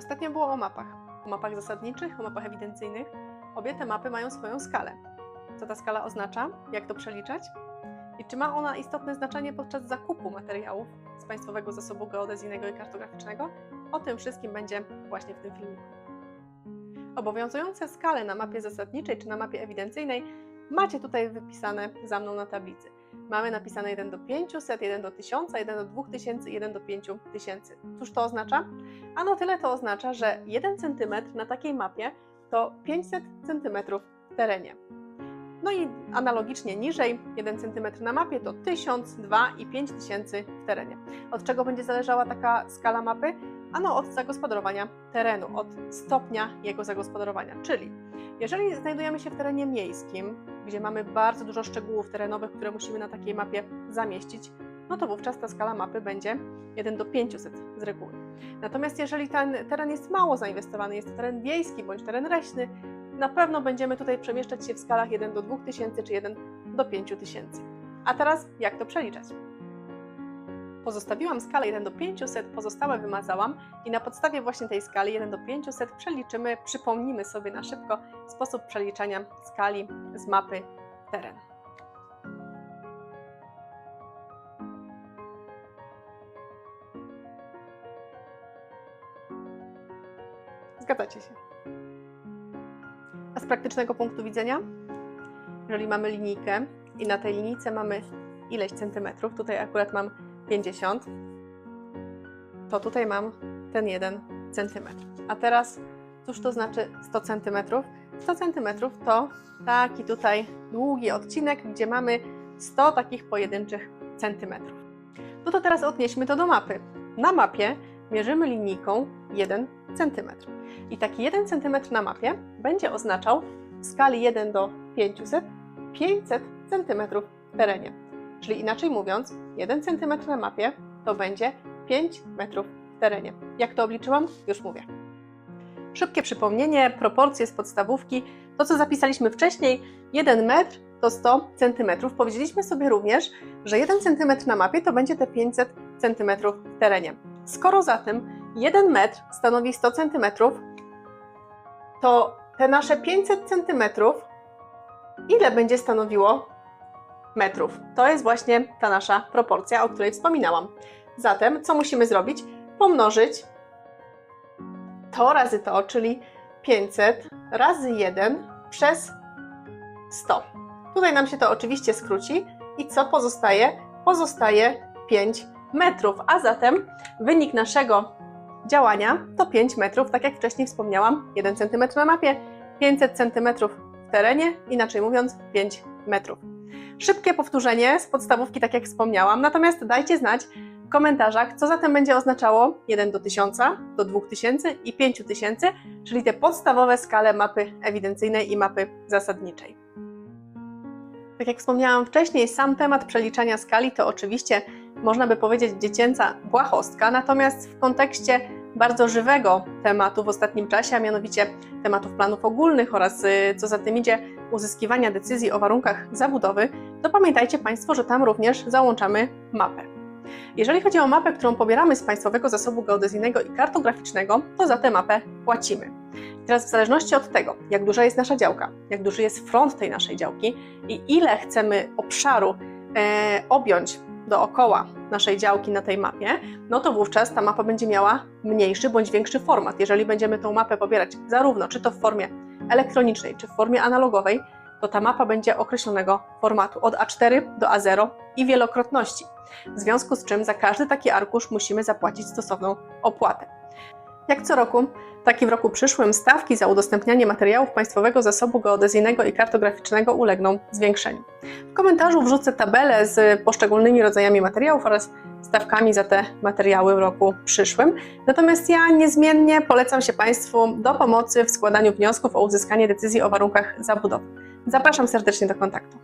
Ostatnio było o mapach. O mapach zasadniczych, o mapach ewidencyjnych. Obie te mapy mają swoją skalę. Co ta skala oznacza? Jak to przeliczać? I czy ma ona istotne znaczenie podczas zakupu materiałów z Państwowego Zasobu Geodezyjnego i Kartograficznego? O tym wszystkim będzie właśnie w tym filmiku. Obowiązujące skale na mapie zasadniczej czy na mapie ewidencyjnej macie tutaj wypisane za mną na tablicy. Mamy napisane 1 do 500, 1 do 1000, 1 do 2000, 1 do 5000. Cóż to oznacza? Ano tyle to oznacza, że 1 cm na takiej mapie to 500 cm w terenie. No i analogicznie niżej 1 cm na mapie to 1000, 2 i 5000 w terenie. Od czego będzie zależała taka skala mapy? Ano od zagospodarowania terenu, od stopnia jego zagospodarowania. Czyli jeżeli znajdujemy się w terenie miejskim, gdzie mamy bardzo dużo szczegółów terenowych, które musimy na takiej mapie zamieścić, no to wówczas ta skala mapy będzie 1 do 500 z reguły. Natomiast jeżeli ten teren jest mało zainwestowany, jest to teren wiejski bądź teren leśny, na pewno będziemy tutaj przemieszczać się w skalach 1 do 2000 czy 1 do 5000. A teraz jak to przeliczać? Pozostawiłam skalę 1 do 500, pozostałe wymazałam i na podstawie właśnie tej skali 1 do 500 przeliczymy, przypomnimy sobie na szybko sposób przeliczania skali z mapy teren. Zgadzacie się. A z praktycznego punktu widzenia, jeżeli mamy linijkę i na tej linijce mamy ileś centymetrów, tutaj akurat mam 50, to tutaj mam ten 1 centymetr. A teraz, cóż to znaczy 100 centymetrów? 100 centymetrów to taki tutaj długi odcinek, gdzie mamy 100 takich pojedynczych centymetrów. No to teraz odnieśmy to do mapy. Na mapie mierzymy linijką 1 centymetr. I taki 1 cm na mapie będzie oznaczał w skali 1 do 500 500 cm w terenie. Czyli inaczej mówiąc, 1 cm na mapie to będzie 5 metrów w terenie. Jak to obliczyłam? Już mówię. Szybkie przypomnienie, proporcje z podstawówki. To, co zapisaliśmy wcześniej, 1 metr to 100 cm. Powiedzieliśmy sobie również, że 1 cm na mapie to będzie te 500 cm w terenie. Skoro zatem 1 metr stanowi 100 cm, to te nasze 500 cm ile będzie stanowiło metrów? To jest właśnie ta nasza proporcja, o której wspominałam. Zatem, co musimy zrobić? Pomnożyć to razy to, czyli 500 razy 1 przez 100. Tutaj nam się to oczywiście skróci i co pozostaje? Pozostaje 5 metrów, a zatem wynik naszego działania to 5 metrów, tak jak wcześniej wspomniałam, 1 cm na mapie, 500 cm w terenie, inaczej mówiąc 5 metrów. Szybkie powtórzenie z podstawówki, tak jak wspomniałam, natomiast dajcie znać w komentarzach, co zatem będzie oznaczało 1 do 1000, do 2000 i 5000, czyli te podstawowe skale mapy ewidencyjnej i mapy zasadniczej. Tak jak wspomniałam wcześniej, sam temat przeliczania skali to oczywiście można by powiedzieć dziecięca błahostka, natomiast w kontekście bardzo żywego tematu w ostatnim czasie, a mianowicie tematów planów ogólnych oraz y, co za tym idzie uzyskiwania decyzji o warunkach zabudowy, to pamiętajcie Państwo, że tam również załączamy mapę. Jeżeli chodzi o mapę, którą pobieramy z Państwowego Zasobu Geodezyjnego i Kartograficznego, to za tę mapę płacimy. Teraz w zależności od tego, jak duża jest nasza działka, jak duży jest front tej naszej działki i ile chcemy obszaru e, objąć dookoła naszej działki na tej mapie, no to wówczas ta mapa będzie miała mniejszy bądź większy format. Jeżeli będziemy tą mapę pobierać zarówno czy to w formie elektronicznej, czy w formie analogowej, to ta mapa będzie określonego formatu od A4 do A0 i wielokrotności. W związku z czym za każdy taki arkusz musimy zapłacić stosowną opłatę. Jak co roku, tak i w roku przyszłym stawki za udostępnianie materiałów Państwowego Zasobu Geodezyjnego i Kartograficznego ulegną zwiększeniu. W komentarzu wrzucę tabelę z poszczególnymi rodzajami materiałów oraz stawkami za te materiały w roku przyszłym. Natomiast ja niezmiennie polecam się Państwu do pomocy w składaniu wniosków o uzyskanie decyzji o warunkach zabudowy. Zapraszam serdecznie do kontaktu.